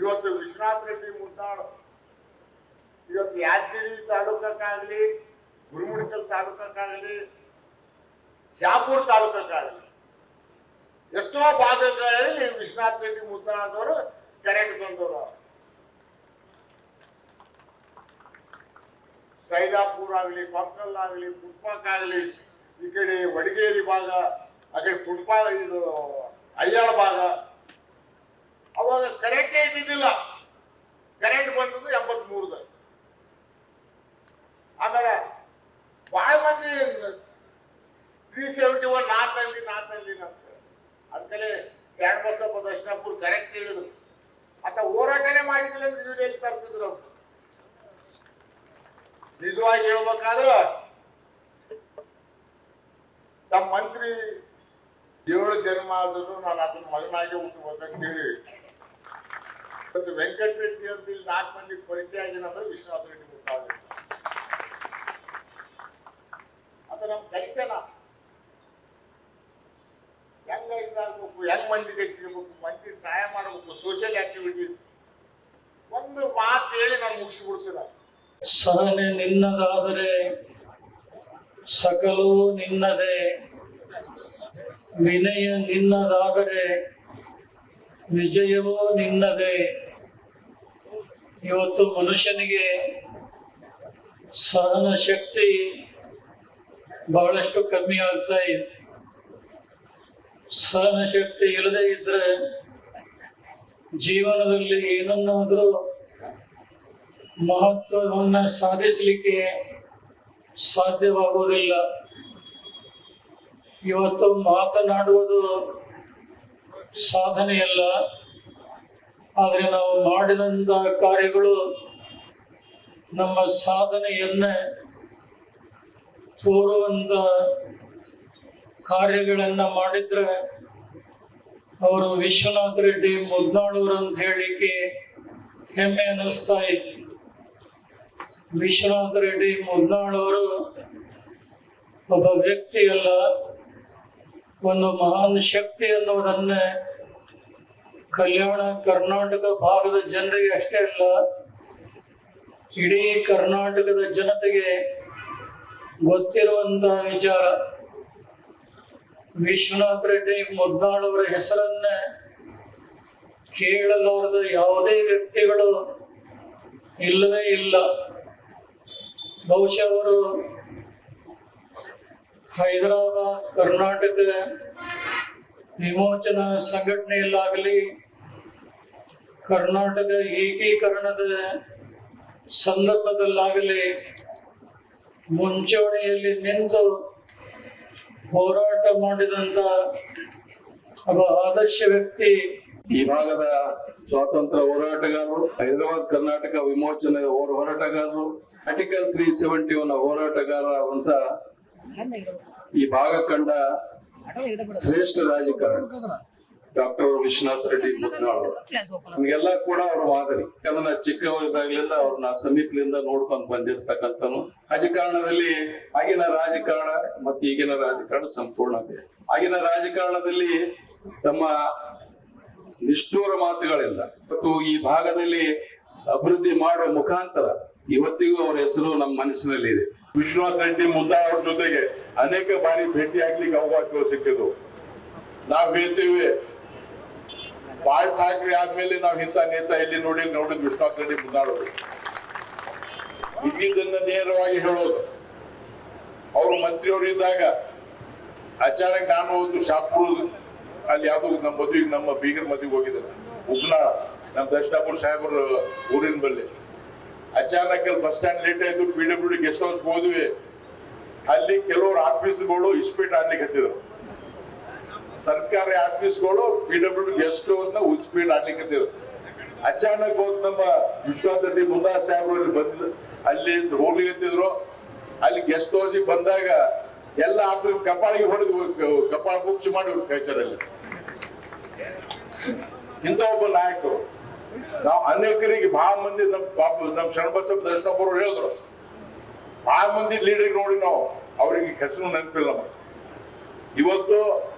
ಇವತ್ತು ವಿಶ್ವನಾಥ್ ರೆಡ್ಡಿ ಮುದ್ದಾಳು ಇವತ್ತು ಯಾದಗಿರಿ ತಾಲೂಕಕ್ಕಾಗಲಿ ಗುರುಮುಡಿಕಲ್ ತಾಲೂಕಕ್ಕಾಗಲಿ, ಶಾಪುರ್ ತಾಲೂಕಕ್ಕಾಗಲಿ, ಎಷ್ಟೋ ಭಾಗಗಳಲ್ಲಿ ವಿಶ್ವನಾಥ್ ರೆಡ್ಡಿ ಮುದ್ದಾಳದವರು ಕರೆಂಟ್ ತಂದವರು. ಸೈದಾಪುರ್ ಆಗಲಿ ಪಂಕಲ್ ಆಗಲಿ ಪುಟ್ಪಾಕ್ ಆಗಲಿ, ಈ ಕಡೆ ವಡಗೇರಿ ಭಾಗ, ಆ ಕಡೆ ಪುಟ್ಪಾ ಇದು ಅಯ್ಯಾಳ ಭಾಗ, ಅವಾಗ ಕರೆಂಟೇ ಇದ್ದಿದ್ದಿಲ್ಲ ಕರೆಂಟ್ ಬಂದದ್ದು ಎಂಬತ್ ಮೂರದಲ್ಲಿ ಆಮೇಲೆ ಬಹಳ ಮಂದಿ ತ್ರೀ ಸೆವೆಂಟಿ ಒನ್ ನಾಲ್ಕಲ್ಲಿ ನಾಲ್ಕಲ್ಲಿ ಅಂತ ಅದಕ್ಕಲ್ಲಿ ಸ್ಯಾಂಡ್ ಬಸಪ್ಪ ದರ್ಶನಪುರ್ ಕರೆಕ್ಟ್ ಹೇಳಿದ್ರು. ಆತ ಹೋರಾಟನೇ ಮಾಡಿದಿಲ್ಲ ಅಂದ್ರೆ ವಿಡಿಯೋ ಎಲ್ಲಿ ತರ್ತಿದ್ರು ಅಂತ. ನಿಜವಾಗಿ ಹೇಳ್ಬೇಕಾದ್ರೆ ನಮ್ಮ ಮಂತ್ರಿ ಏಳು ಜನ್ಮ ಆದ್ರೂ ನಾನು ಅದನ್ನ ಮಗನಾಗಿ ಹುಟ್ಟಬೇಕಂತ ಹೇಳಿ ಇವತ್ತು ವೆಂಕಟ ರೆಡ್ಡಿ ಅಂತ ಇಲ್ಲಿ ನಾಲ್ಕು ಮಂದಿ ಪರಿಚಯ ಆಗಿನಂದ್ರೆ ವಿಶ್ವನಾಥ್ ರೆಡ್ಡಿ ಗೊತ್ತಾಗುತ್ತೆ ಅದು ನಮ್ ಕೆಲಸನ ಹೆಂಗ ಇದಾಗಬೇಕು, ಹೆಂಗ್ ಮಂದಿಗೆ ಹಚ್ಚಿರ್ಬೇಕು, ಮಂದಿ ಸಹಾಯ ಮಾಡಬೇಕು ಸೋಷಿಯಲ್ ಆಕ್ಟಿವಿಟೀಸ್ ಒಂದು ಮಾತು ಹೇಳಿ ನಾನು ಮುಗಿಸ್ಬಿಡ್ತೀರ ಸಹನೆ ನಿನ್ನದಾದರೆ, ಸಕಲು ನಿನ್ನದೇ. ವಿನಯ ನಿನ್ನದಾದರೆ, ವಿಜಯವೂ ನಿನ್ನದೇ. ಇವತ್ತು ಮನುಷ್ಯನಿಗೆ ಸಹನ ಶಕ್ತಿ ಬಹಳಷ್ಟು ಕಮ್ಮಿ ಆಗ್ತಾ ಇದೆ. ಸಹನ ಶಕ್ತಿ ಇಲ್ಲದೆ ಇದ್ರೆ ಜೀವನದಲ್ಲಿ ಏನನ್ನಾದ್ರೂ ಮಹತ್ವವನ್ನ ಸಾಧಿಸಲಿಕ್ಕೆ ಸಾಧ್ಯವಾಗುವುದಿಲ್ಲ ಇವತ್ತು ಮಾತನಾಡುವುದು ಸಾಧನೆಯಲ್ಲ. ಆದರೆ ನಾವು ಮಾಡಿದಂತಹ ಕಾರ್ಯಗಳು ನಮ್ಮ ಸಾಧನೆಯನ್ನ ತೋರುವಂತ ಕಾರ್ಯಗಳನ್ನ ಮಾಡಿದ್ರೆ ಅವರು ವಿಶ್ವನಾಥ್ ರೆಡ್ಡಿ ಮುದ್ನಾಳೂರು ಅಂತ ಹೇಳಿಕೆ ಹೆಮ್ಮೆ ಅನ್ನಿಸ್ತಾ ಇತ್ತು ವಿಶ್ವನಾಥ ರೆಡ್ಡಿ ಮುದ್ನಾಳವರು ಒಬ್ಬ ವ್ಯಕ್ತಿಯಲ್ಲ, ಒಂದು ಮಹಾನ್ ಶಕ್ತಿ ಅನ್ನೋದನ್ನ ಕಲ್ಯಾಣ ಕರ್ನಾಟಕ ಭಾಗದ ಜನರಿಗೆ ಅಷ್ಟೇ ಅಲ್ಲ, ಇಡೀ ಕರ್ನಾಟಕದ ಜನತೆಗೆ ಗೊತ್ತಿರುವಂತ ವಿಚಾರ. ವಿಶ್ವನಾಥ್ ರೆಡ್ಡಿ ಮುದ್ನಾಳ್ ಅವರ ಹೆಸರನ್ನ ಕೇಳಲಾರದ ಯಾವುದೇ ವ್ಯಕ್ತಿಗಳು ಇಲ್ಲವೇ ಇಲ್ಲ. ಬಹುಶಃ ಅವರು ಹೈದರಾಬಾದ್, ಕರ್ನಾಟಕ ವಿಮೋಚನಾ ಸಂಘಟನೆಯಲ್ಲಾಗಲಿ ಕರ್ನಾಟಕ ಏಕೀಕರಣದ ಸಂದರ್ಭದಲ್ಲಾಗಲಿ ಮುಂಚೂಣಿಯಲ್ಲಿ ನಿಂತು ಹೋರಾಟ ಮಾಡಿದಂತ ಆದರ್ಶ ವ್ಯಕ್ತಿ. ಈ ಭಾಗದ ಸ್ವಾತಂತ್ರ್ಯ ಹೋರಾಟಗಾರರು, ಹೈದರಾಬಾದ್ ಕರ್ನಾಟಕ ವಿಮೋಚನೆ ಹೋರಾಟಗಾರರು, ಆರ್ಟಿಕಲ್ ತ್ರೀ ಸೆವೆಂಟಿ ಒನ್ ಹೋರಾಟಗಾರರಾದಂತ ಈ ಭಾಗ ಕಂಡ ಶ್ರೇಷ್ಠ ರಾಜಕಾರಣಿ. ಡಾಕ್ಟರ್ ವಿಶ್ವನಾಥ್ ರೆಡ್ಡಿ ಮುದ್ನಾಳ್ ಅವ್ರಿಗೆಲ್ಲ ಕೂಡ ಅವ್ರ ಮಾದರಿ ಯಾಕಂದ್ರೆ ಚಿಕ್ಕವರಿದ್ದಾಗ್ಲಿಂದ ಅವ್ರನ್ನ ಸಮೀಪದಿಂದ ನೋಡ್ಕೊಂಡು ಬಂದಿರ್ತಕ್ಕಂಥನು ರಾಜಕಾರಣದಲ್ಲಿ ಆಗಿನ ರಾಜಕಾರಣ ಮತ್ತೆ ಈಗಿನ ರಾಜಕಾರಣ ಸಂಪೂರ್ಣ. ಆಗಿನ ರಾಜಕಾರಣದಲ್ಲಿ ತಮ್ಮ ನಿಷ್ಠೂರ ಮಾತುಗಳಿಲ್ಲ. ಮತ್ತು ಈ ಭಾಗದಲ್ಲಿ ಅಭಿವೃದ್ಧಿ ಮಾಡುವ ಮುಖಾಂತರ ಇವತ್ತಿಗೂ ಅವರ ಹೆಸರು ನಮ್ಮ ಮನಸ್ಸಿನಲ್ಲಿ ಇದೆ. ವಿಶ್ವನಾಥ್ ರೆಡ್ಡಿ ಮುದ್ದಾ ಅವ್ರ ಜೊತೆಗೆ ಅನೇಕ ಬಾರಿ ಭೇಟಿ ಆಗ್ಲಿಕ್ಕೆ ಅವಕಾಶಗಳು ಸಿಕ್ಕಿದ್ವು. ನಾವ್ ಹೇಳ್ತೀವಿ ಬಾಳ್ ಠಾಕ್ರೆ ಆದ್ಮೇಲೆ ನಾವ್ ಇಂಥ ನೇತ ಇಲ್ಲಿ ನೋಡಿ ನೋಡಿದ್ ವಿಶ್ವನಾಥ್ ರೆಡ್ಡಿ ಮುನ್ನಾಡೋದು ಇದ್ದಿದ್ದನ್ನ ನೇರವಾಗಿ ಹೇಳೋದು. ಅವರು ಮಂತ್ರಿಯವರು ಇದ್ದಾಗ ಅಚಾನಕ್ ನಾನು ಒಂದು ಶಾಪುರ್ ಅಲ್ಲಿ ಯಾವ್ದು ನಮ್ಮ ಮದುವೆಗೆ ನಮ್ಮ ಬೀಗರ್ ಮದುವೆಗೆ ಹೋಗಿದ್ದೆ ಉಗ್ನಾಳ ನಮ್ಮ ದರ್ಶನಾಪುರ ಸಾಹೇಬರು ಊರಿನ ಬಲ್ಲಿ ಅಚಾನಕ್ ಅಲ್ಲಿ ಬಸ್ ಸ್ಟ್ಯಾಂಡ್ ಲೇಟ್ ಆಯ್ತು P W D guest house ಹೋದ್ವಿ. ಅಲ್ಲಿ ಕೆಲವರು ಆಫೀಸ್ಗಳು ಇಸ್ಪೀಟ್ ಆಡ್ಲಿಕ್ಕೆ ಹತ್ತಿದ್ರು. ಸರ್ಕಾರಿ ಆಫೀಸ್ಗಳು ಪಿ ಡಬ್ಲ್ಯೂ ಡಿ ಗೆಸ್ಟ್ ಹೌಸ್ನ ಉಚ್ಪೀಟ್ ಆಡ್ಲಿಕ್ಕೆ ಹತ್ತಿದ್ರು ಅಚಾನಕ್ ಹೋದ್ ನಮ್ಮ ವಿಶ್ವನಾಥ್ ರೆಡ್ಡಿ ಮುಲ್ಲಾ ಸಾಹೇಬ್ರು ಅಲ್ಲಿ ಬಂದ ಅಲ್ಲಿ ಹೋಗ್ಲಿ ಹತ್ತಿದ್ರು ಅಲ್ಲಿ ಗೆಸ್ಟ್ ಹೌಸ್ ಬಂದಾಗ ಎಲ್ಲ ಆಫೀಸ್ ಕಪಾಳಿಗೆ ಹೊಡೆದು ಕಪಾಳ ಮುಚ್ಚಿ ಮಾಡಿ ಕೈಚರಲ್ಲಿ ಇಂಥ ಒಬ್ಬ ನಾಯಕರು. ನಾವು ಅನೇಕರಿಗೆ ಬಹಳ ಮಂದಿ ನಮ್ ಪಾಪ ನಮ್ ದರ್ಶನ ಬರೋರು ಹೇಳಿದ್ರು. ಬಹಳ ಮಂದಿ ಲೀಡರ್ ನೋಡಿ ನಾವು. ಅವರಿಗೆ ಹೆಸರು ನೆನಪಿಲ್ಲ ಇವತ್ತು